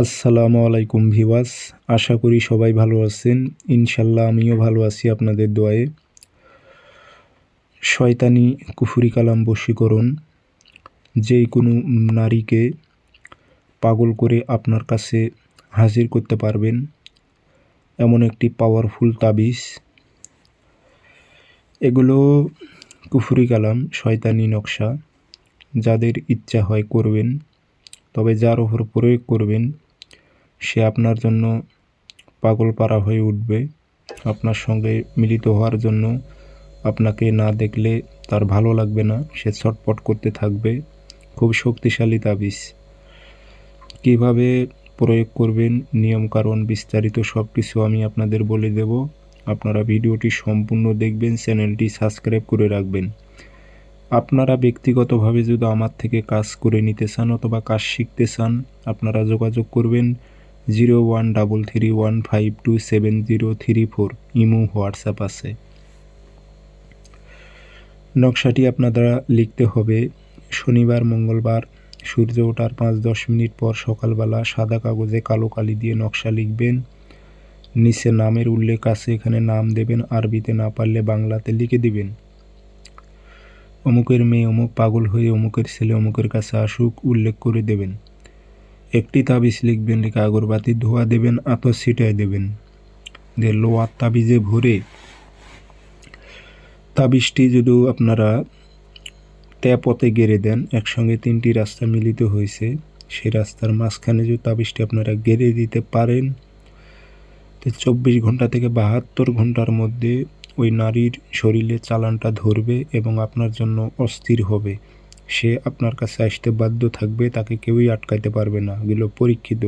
আসসালামু আলাইকুম ভিওয়াস আশা করি সবাই ভালো আছেন। ইনশাল্লাহ আমিও ভালো আছি আপনাদের দোয়ায়ে। শয়তানি কুফুরি কালাম বশীকরণ, যেই কোনো নারীকে পাগল করে আপনার কাছে হাজির করতে পারবেন, এমন একটি পাওয়ারফুল তাবিজ। এগুলো কুফুরি কালাম, শয়তানি নকশা, যাদের ইচ্ছা হয় করবেন। তবে যার ওপর প্রয়োগ করবেন, সে আপনার জন্য পাগল পাড়া হয়ে উঠবে। আপনার সঙ্গে মিলিত হওয়ার জন্য আপনাকে না দেখলে তার ভালো লাগবে না। সে ছটপট করতে থাকবে। খুব শক্তিশালী তাবিজ। কীভাবে প্রয়োগ করবেন? নিয়মকানুন বিস্তারিত সব কিছু আমি আপনাদের বলে দেব। আপনারা ভিডিওটি সম্পূর্ণ দেখবেন, চ্যানেলটি সাবস্ক্রাইব করে রাখবেন। আপনারা ব্যক্তিগতভাবে যদি আমার থেকে কাজ করে নিতে চান অথবা কাজ শিখতে চান, আপনারা যোগাযোগ করবেন zero one double three one five two seven zero three four imo WhatsApp আছে। নকশাটি আপনারা লিখতে হবে, শনিবার, মঙ্গলবার, সূর্য ওঠার পাঁচ দশ মিনিট পর সকালবেলা সাদা কাগজে কালো কালি দিয়ে নকশা লিখবেন। নিচে নামের উল্লেখ আছে, এখানে নাম দেবেন, আরবিতে না পারলে বাংলাতে লিখে দিবেন। অমুকের মেয়ে, অমুক পাগল হয়ে অমুকের ছেলে, অমুকের কাছে আসুক, উল্লেখ করে দেবেন। একটি তাবিজ লিখবেন, লিখে আগরবাতি ধোয়া দেবেন, আতর ছিটায় দেবেন। যে লোয়ার তাবিজে ভরে তাবিজটি যদি আপনারা ট্যাপতে গেড়ে দেন, একসঙ্গে তিনটি রাস্তা মিলিত হয়েছে, সেই রাস্তার মাঝখানে যদি তাবিজটি আপনারা গেড়ে দিতে পারেন, তো চব্বিশ ঘণ্টা থেকে বাহাত্তর ঘণ্টার মধ্যে ওই নারীর শরীরে চালানটা ধরবে এবং আপনার জন্য অস্থির হবে। সে আপনার কাছে আসতে বাধ্য থাকবে, তাকে কেউই আটকাইতে পারবে না। এগুলো পরীক্ষিত।